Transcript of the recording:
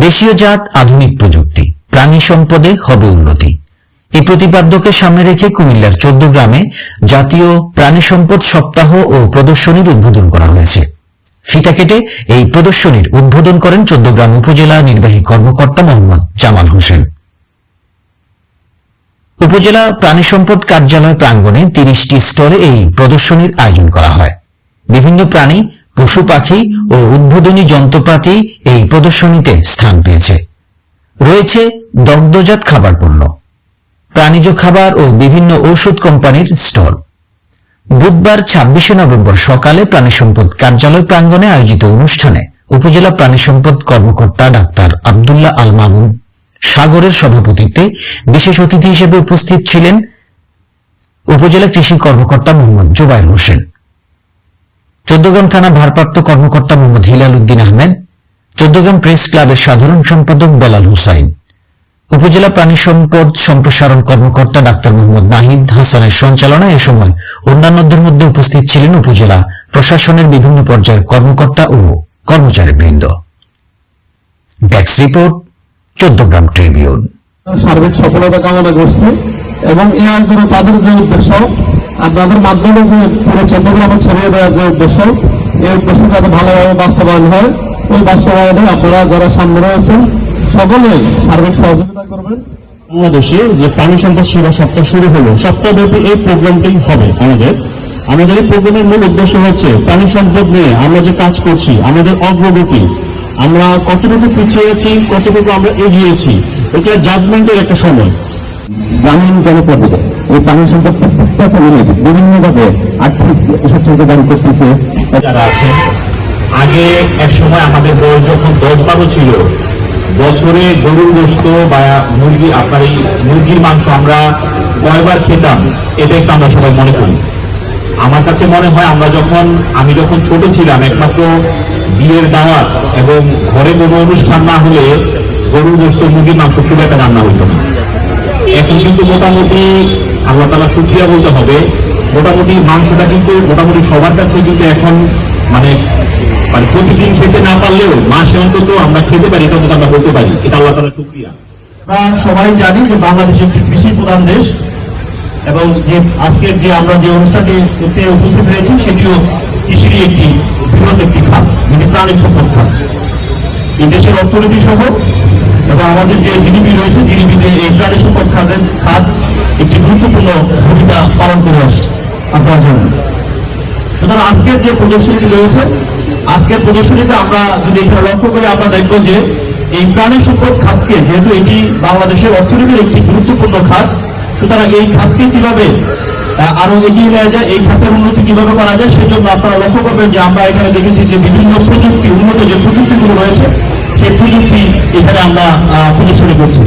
দেশীয় জাত, আধুনিক প্রযুক্তি, প্রাণী সম্পদে হবে উন্নতি। এই প্রতিপাদ্যকে সামনে রেখে কুমিল্লার চোদ্দ গ্রামে জাতীয় প্রাণী সম্পদ সপ্তাহ ও প্রদর্শনীর উদ্বোধন করা হয়েছে। ফিতা কেটে এই প্রদর্শনীর উদ্বোধন করেন চোদ্দগ্রাম উপজেলা নির্বাহী কর্মকর্তা মোহাম্মদ জামাল হোসেন। উপজেলা প্রাণী সম্পদ কার্যালয় প্রাঙ্গণে তিরিশটি স্টলে এই প্রদর্শনীর আয়োজন করা হয়। বিভিন্ন প্রাণী পশু পাখি ও উদ্বোধনী যন্ত্রপাতি এই প্রদর্শনীতে স্থান পেয়েছে। রয়েছে দগ্ধজাত খাবার পণ্য প্রাণীজ খাবার ও বিভিন্ন ঔষধ কোম্পানির স্টল। বুধবার ছাব্বিশে নভেম্বর সকালে প্রাণী সম্পদ কার্যালয় প্রাঙ্গণে আয়োজিত অনুষ্ঠানে উপজেলা প্রাণী সম্পদ কর্মকর্তা ডাক্তার আবদুল্লাহ আল মামুন সাগরের সভাপতিত্বে বিশেষ অতিথি হিসেবে উপস্থিত ছিলেন উপজেলা কৃষি কর্মকর্তা মোহাম্মদ জোবায়ের হোসেন। চৌদ্দগ্রাম থানা ভারপ্রাপ্ত কর্মকর্তা মোহাম্মদ হিলাল উদ্দিন আহমেদ, চৌদ্দগ্রাম প্রেস ক্লাবের সাধারণ সম্পাদক বেলাল হুসাইন, উপজেলা প্রাণী সম্পদ সম্প্রসারণ কর্মকর্তা ডাক্তার মোহাম্মদ নাহিদ হাসানের সঞ্চালনায় এ সময় অন্যান্যদের মধ্যে উপস্থিত ছিলেন উপজেলা প্রশাসনের বিভিন্ন পর্যায়ের কর্মকর্তা ও কর্মচারীবৃন্দ। ডেস্ক রিপোর্ট চৌদ্দগ্রাম ট্রিবিউন সার্বিক সফলতা কামনা করছি এবং এই আয়োজনে তাদের যে উদ্দেশ্য আপনাদের মাধ্যমে যে পুরো চট্টগ্রামে ছড়িয়ে দেওয়ার যে উদ্দেশ্য, এই উদ্দেশ্য যাতে ভালোভাবে বাস্তবায়ন হয়, ওই বাস্তবায়নে আপনারা যারা সামনে রয়েছেন সকলেই সার্বিক সহযোগিতা করবেন। বাংলাদেশে যে প্রাণী সম্পদ সেবা সপ্তাহ শুরু হলো, সপ্তাহব্যাপী এই প্রোগ্রামটি হবে আমাদের। আমাদের এই প্রোগ্রামের মূল উদ্দেশ্য হচ্ছে প্রাণী সম্পদ নিয়ে আমরা যে কাজ করছি, আমাদের অগ্রগতি। আমরা কতটুকু পিছিয়ে আছি, কতটুকু আমরা এগিয়েছি, এটা জাজমেন্টের একটা সময়। গ্রামীণ জনপদে এই প্রাণী সম্পদ প্রত্যেকটা ফ্যামিলি বিভিন্নভাবে আর্থিক সচ্ছলতা দান করতেছে। যারা আছেন, আগে এক সময় আমাদের বয়স যখন দশ বারো ছিল, বছরে গরুর গোস্ত বা মুরগি, আপনার এই মুরগির মাংস আমরা কয়বার খেতাম, এটা একটু আমরা সবাই মনে করি। আমার কাছে মনে হয় আমরা যখন, আমি যখন ছোট ছিলাম, একমাত্র বিয়ের দাওয়াত এবং ঘরে কোনো অনুষ্ঠান না হলে গরুর গোস্ত, মুরগির মাংস খুব একটা রান্না হইতো না। এখন কিন্তু মোটামুটি আল্লাহ তালা সুক্রিয়া বলতে হবে। মোটামুটি মাংসটা কিন্তু মোটামুটি সবার কাছে কিন্তু এখন মানে মানে প্রতিদিন খেতে না পারলেও মাসে অন্তত আমরা খেতে পারি, এটা আমরা বলতে পারি। এটা আল্লাহ তালা সুক্রিয়া সবাই জানি যে বাংলাদেশ একটি কৃষি প্রধান দেশ এবং যে আজকের যে আমরা যে অনুষ্ঠানটি করতে উপস্থিত হয়েছি, সেটিও কৃষিরই একটি বৃহৎ একটি খাত যেটি প্রাণী সম্পদ খাত। এই দেশের অর্থনীতি সহ এবং আমাদের যে জিডিপি রয়েছে, জিডিপিতে এই প্রাণী খাতের খাত একটি গুরুত্বপূর্ণ ভূমিকা পালন করে আসছে। আপনারা জানেন। সুতরাং আজকের যে প্রদর্শনীটি রয়েছে, আজকের প্রদর্শনীতে আমরা যদি এটা লক্ষ্য করি, আমরা দেখব যে এই প্রাণী সম্পদ খাতকে, যেহেতু এটি বাংলাদেশের অর্থনীতির একটি গুরুত্বপূর্ণ খাত, সুতরাং এই খাতকে কীভাবে আরও এগিয়ে নেওয়া যায়, এই খাতের উন্নতি কীভাবে করা যায় সেই জন্য আপনারা লক্ষ্য করবেন যে আমরা এখানে দেখেছি যে বিভিন্ন প্রযুক্তি, উন্নত যে প্রযুক্তিগুলো রয়েছে, সেই প্রযুক্তি এখানে আমরা প্রদর্শনী করছি।